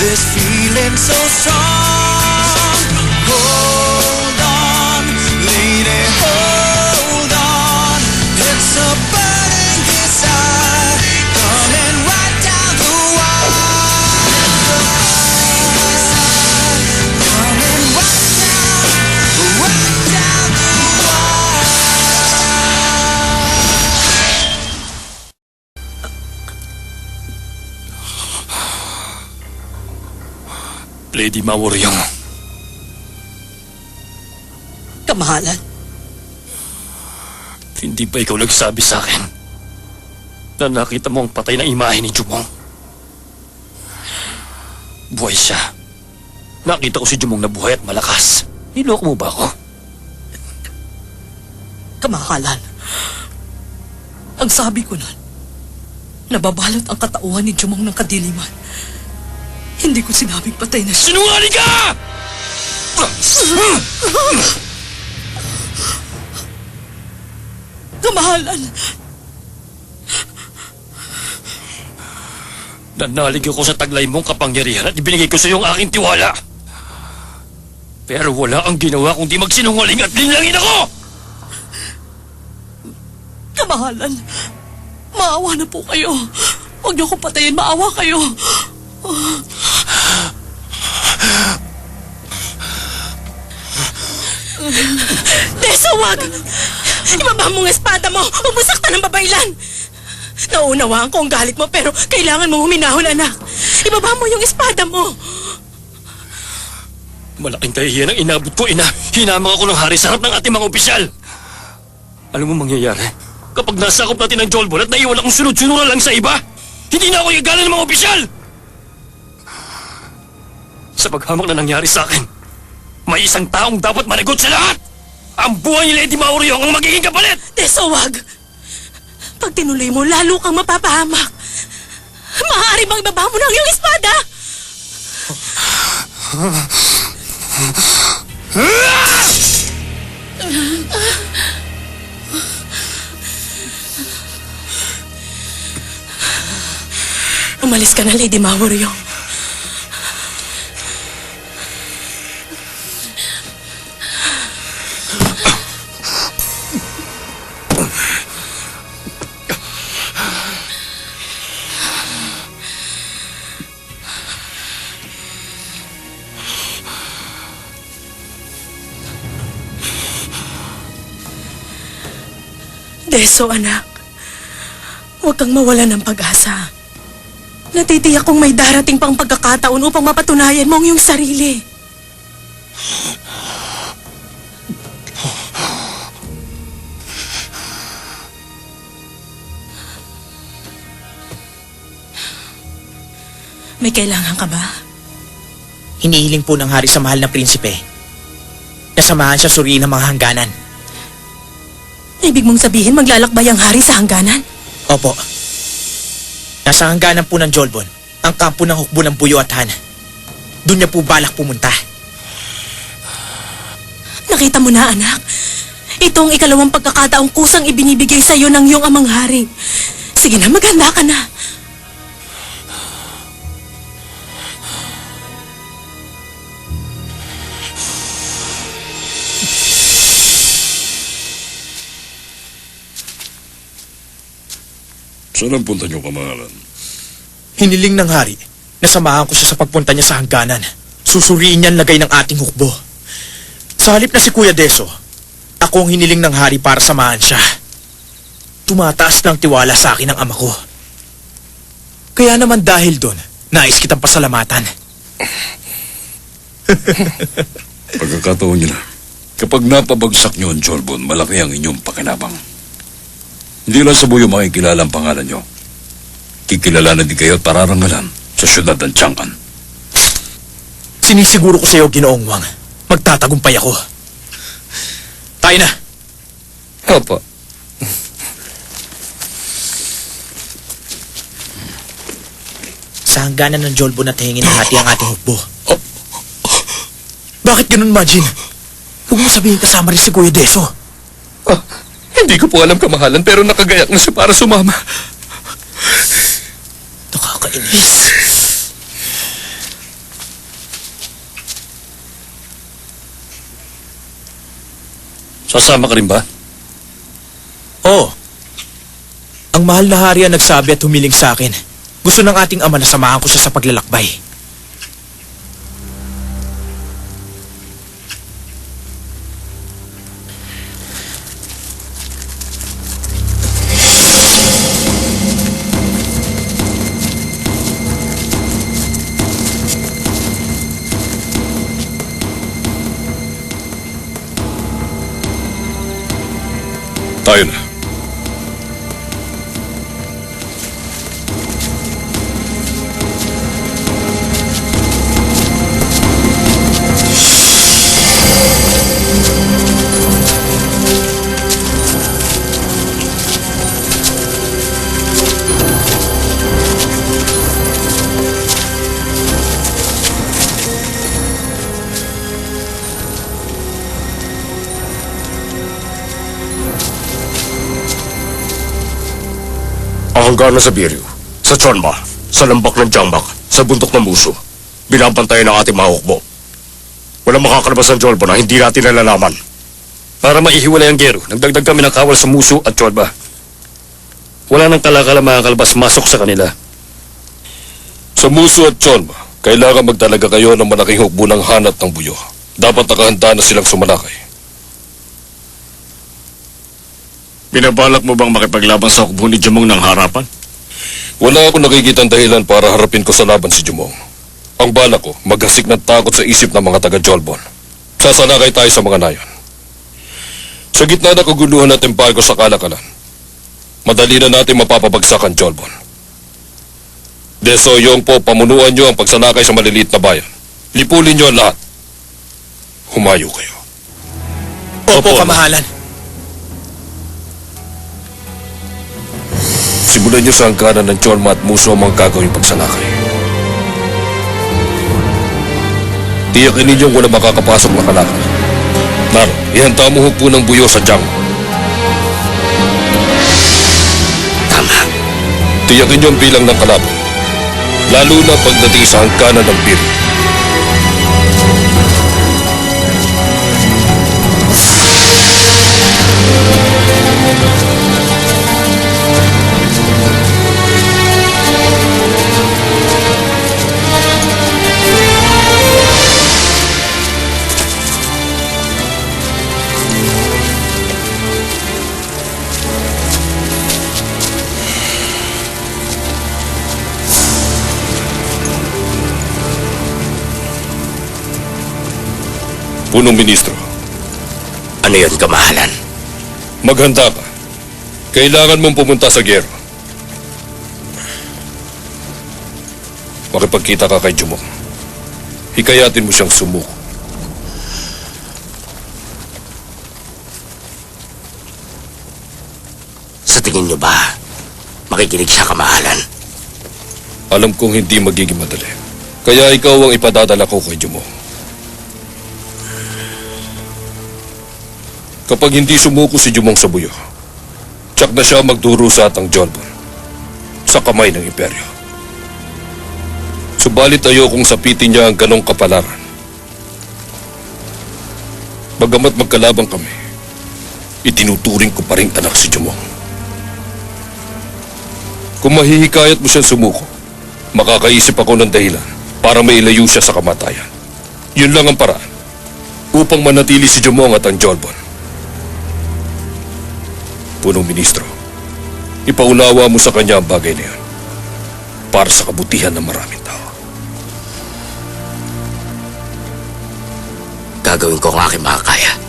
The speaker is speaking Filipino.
This feeling so strong Lady Maworyong, Kamahalan, hindi ba ikaw nagsabi sa akin na nakita mo ang patay na imahe ni Jumong? Buhay siya. Nakita ko si Jumong na buhay at malakas. Niloko mo ba ako? kamahalan. Ang sabi ko nun, nababalot ang katauhan ni Jumong ng kadiliman. Hindi ko sinabing patay na siya. Sinungaling ka! Kamahalan, Nanalig ako sa taglay mong kapangyarihan at ibinigay ko sa iyo ang aking tiwala. Pero wala ang ginawa kundi magsinungaling at linlangin ako! kamahalan. Maawa na po kayo. Huwag niyo akong patayin, maawa kayo. Deso, wag! Ibaba mo ang espada mo! Umusakta ng babaylan! Nauunawaan ko ang galit mo pero kailangan mo huminahon, anak. Ibaba mo yung espada mo. Malaking kahihiyan ang inabot ko, ina. Hinamang ako ng hari sa harap ng ating mga opisyal. Alam mo mangyayari? Kapag nasakop natin ang Jolbon at naiwan akong sunod-sunura lang sa iba, hindi na ako igala ng mga opisyal! Sa paghamak na nangyari sa akin, may isang taong dapat managot sa lahat! Ang buhay ni Lady Maurio ang magiging kapalit! Deso, wag! Pag tinuloy mo, lalo kang mapapahamak. Maaari bang ibaba mo ang iyong espada? Umalis ka na, Lady Maworyong. Deso, anak. Huwag kang mawala ng pag-asa. Natitiyak kong may darating pang pagkakataon upang mapatunayan mo ang iyong sarili. May kailangan ka ba? Hinihiling po ng hari sa mahal na prinsipe. Nasamahan siya suriin ng mga hangganan. Ibig mong sabihin maglalakbay ang hari sa hangganan? Opo. Nasa hangganan po ng Jolbon, ang kampo ng hukbo ng Buyo at Han. Doon niya po balak pumunta. Nakita mo na, anak. Ito ang ikalawang pagkakataong kusang ibinibigay sa iyo ng iyong amang hari. Sige na, maghanda ka na. Saan ang punta niyo, kamahalan? Hiniling ng hari, nasamahan ko siya sa pagpunta niya sa hangganan. Susuriin niya ang lagay ng ating hukbo. Sa halip na si Kuya Deso, ako ang hiniling ng hari para samahan siya. Tumataas ng tiwala sa akin ang ama ko. Kaya naman dahil doon, nais kitang pasalamatan. Pagkakataon niyo na. Kapag napabagsak niyo ang Jolbon, malaki ang inyong pakinabang. Hindi lang sa buyo makikilala ang pangalan niyo. Kikilala na din kayo at pararangalan sa syudad ng Tiangkan. Sinisiguro ko sa iyo, Ginoong Wang, magtatagumpay ako. Tayo na! Opo. Sa hangganan ng Jolbo na tingin ng hati ang ating hukbo. Bakit ganun, Majin? Huwag mo sabihin kasama rin si Kuya Deso. Hindi ko po alam kamahalan pero nakagayak na siya para sumama. Nakakainis. Sasama ka rin ba? Oo. Ang mahal na hari ang nagsabi at humiling sa akin. Gusto ng ating ama na samahan ko siya sa paglalakbay. Tayo na. Ang hangganan sa Biryo, sa Chonma, sa lambak ng Jambak, sa bundok ng Muso, binabantayan ng ating mga hukbo. Walang makakalabas ng Jolbo na hindi natin nalalaman. Para maihiwalay ang gero, nagdagdag kami ng kawal sa muso at tsorba. Wala nang kalakala makakalabas masok sa kanila. Sa Muso at Chonma, kailangan magdalaga kayo ng malaking hukbo ng hanat ng buyo. Dapat nakahanda na silang sumalakay. Binabalak mo bang makipaglaban sa hukbo ni Jumong ng harapan? Wala akong nakikitang dahilan para harapin ko sa laban si Jumong. Ang bala ko, maghasik ng takot sa isip ng mga taga-Jolbon. Sasalakay tayo sa mga nayon. Sa gitna ng kaguluhan at embargo sa kalakalan, madali na natin mapapabagsak ang Jolbon. Desoyong po, pamunuan nyo ang pagsalakay sa maliliit na bayan. Lipulin nyo ang lahat. Humayo kayo. Opo, Opo, kamahalan. Simulan nyo sa hangganan ng Cholma at Muso ang mga gagawing pagsalakay. Tiyakin ninyong wala makakapasok na kalakal. Naro, ihanda mo hukbo ng buyo sa Jang. Tama. Tiyakin niyo ang bilang ng kalaban. Lalo na pagdating sa hangganan ng bir. Punong Ministro, Ano yun, kamahalan? maghanda ka. Kailangan mong pumunta sa Gero. Makipagkita ka kay Jumong. Hikayatin mo siyang sumuko. Sa tingin nyo ba, makikinig siya, kamahalan? Alam kong hindi magiging madali. Kaya ikaw ang ipadadala ko kay Jumo. Kapag hindi sumuko si Jumong sa buyo, tsak na siya magdurusa at ang Jolbon sa kamay ng imperyo. Subalit ayokong sapitin niya ang ganong kapalaran. Bagamat magkalabang kami, itinuturing ko pa rin anak si Jumong. Kung mahihikayat mo siyang sumuko, makakaisip ako ng dahilan para mailayo siya sa kamatayan. Yun lang ang paraan upang manatili si Jumong at ang Jolbon. Punong Ministro, ipaunawa mo sa kanya ang bagay na yun para sa kabutihan ng maraming tao. Gagawin ko ang aking makakaya.